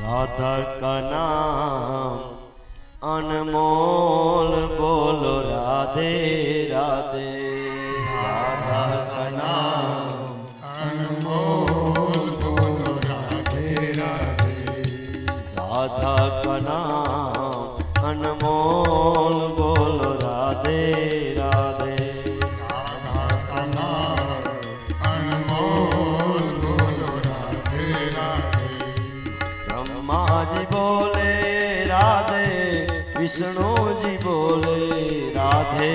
રાધા કા નામ? અનમોલ બોલો રાધે રાધે. ब्रह्मा जी बोले राधे विष्णु जी बोले राधे।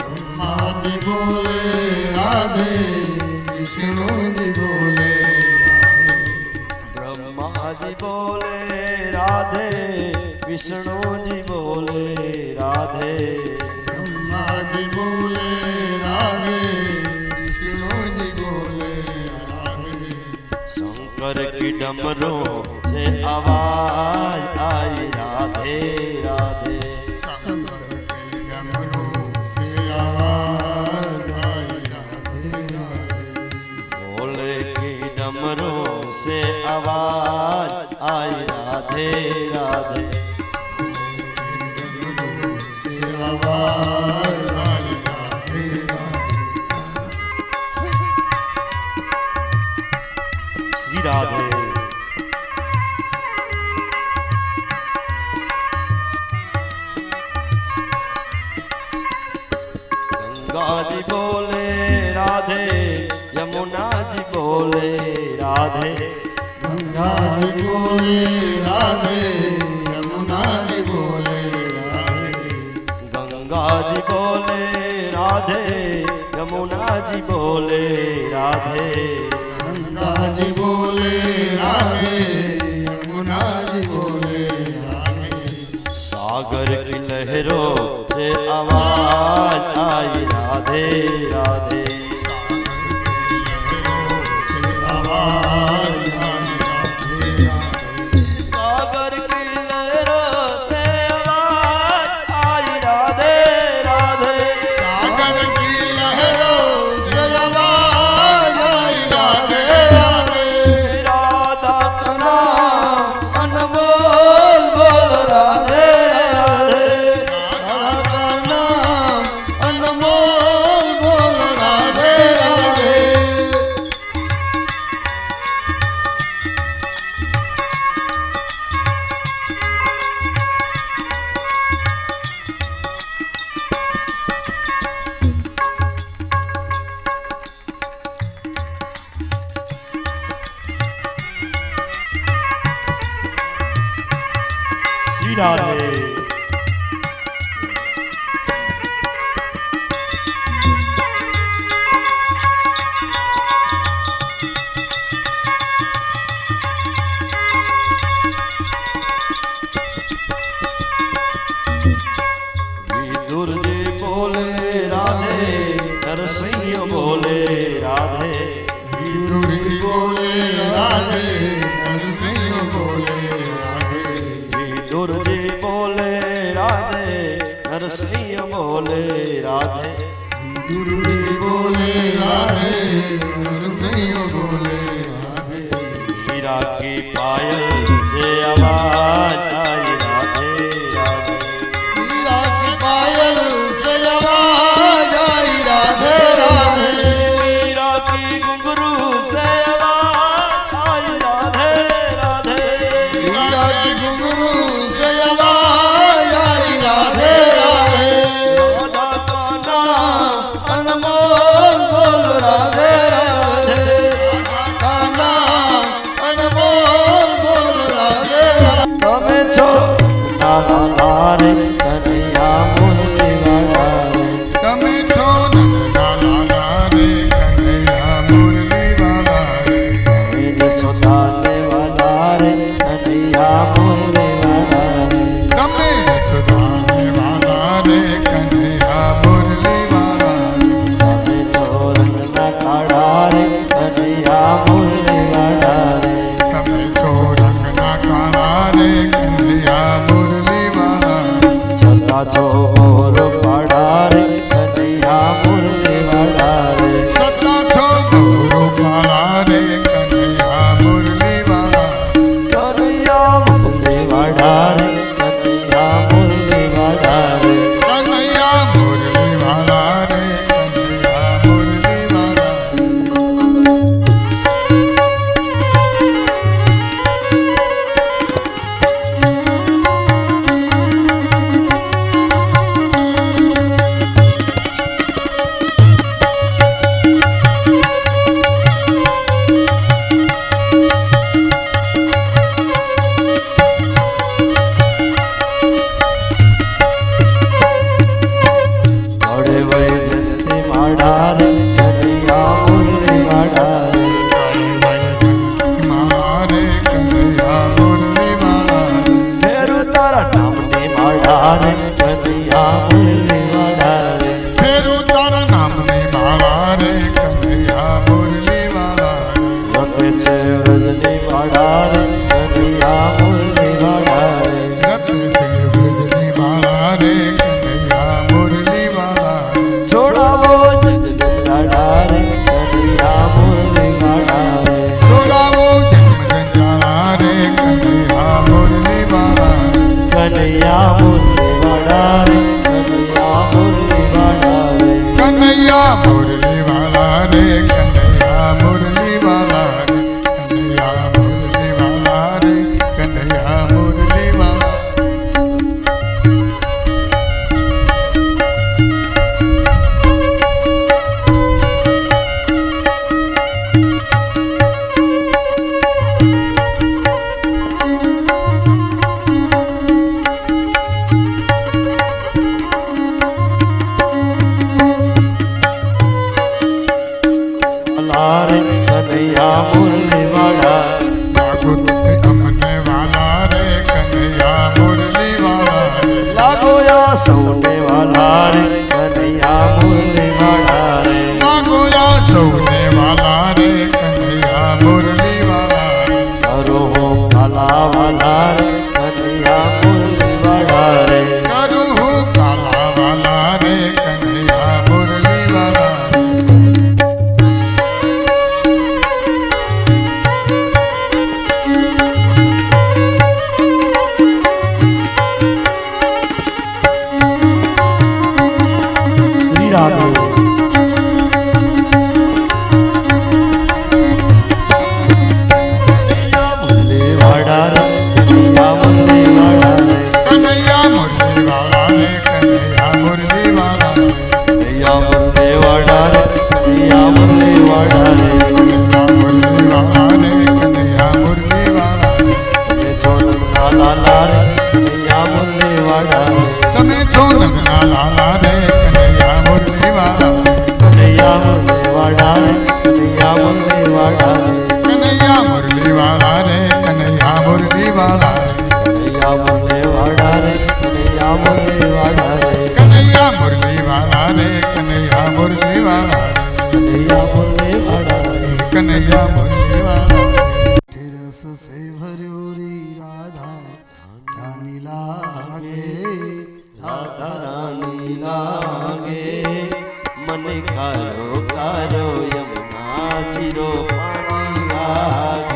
ब्रह्मा जी बोले राधे विष्णु जी बोले ब्रह्मा जी बोले राधे विष्णु जी बोले राधे। ब्रह्मा जी बोले राधे विष्णु जी बोले राधे। शंकर की डमरों से आवाज़ आई राधे राधे। भोले की डमरों से आवाज़ आई राधे राधे। गंगा जी बोले राधे यमुना जी बोले राधे ગંગાજી બોલે રાધે યમુનાજી બોલે રાધે गंगा जी बोले राधे यमुना जी बोले राधे ગંગાજી બોલે રાધે યમુનાજી બોલે રાધે सागर की लहरों से आवाज आई राधे राधे। જી રાધે બોલે રાધે નરસિંહ બોલે રાધે. મુરલી બોલે રાધે નરસિંહ બોલે રાધે. હીરા કી પાયલ છે આવા Thank you. कारो चिरो मा लागे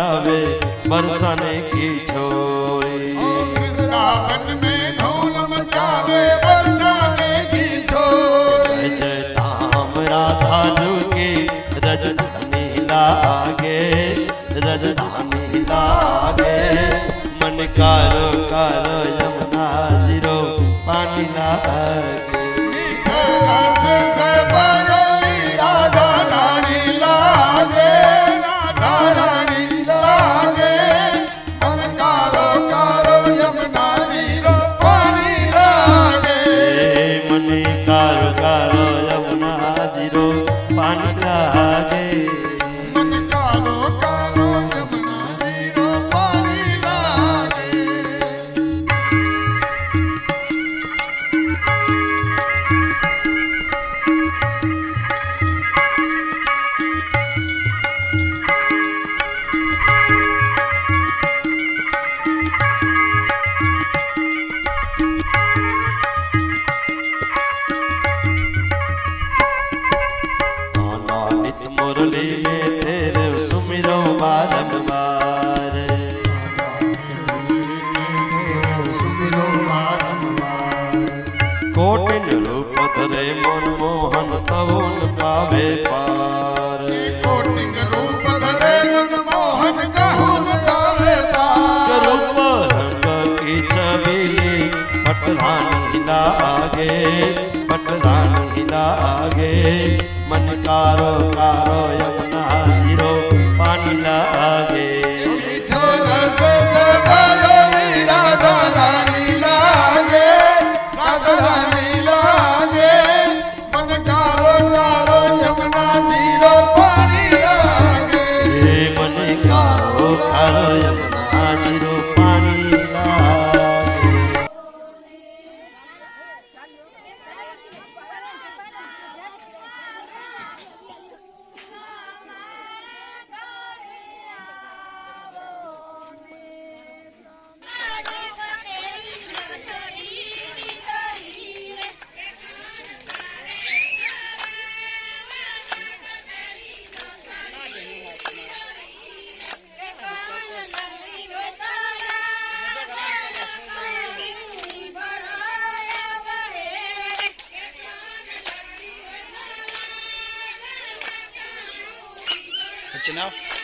जावे बरसाने की छोरी। वृंदावन में धूल मचावे बरसाने की छोरी। जय राम राधा झुके रजधानी लागे रजधानी लागे। मन कारो कारो यमुना ज़ीरो पानी लागे। કારો કારો યમુના જીરો now?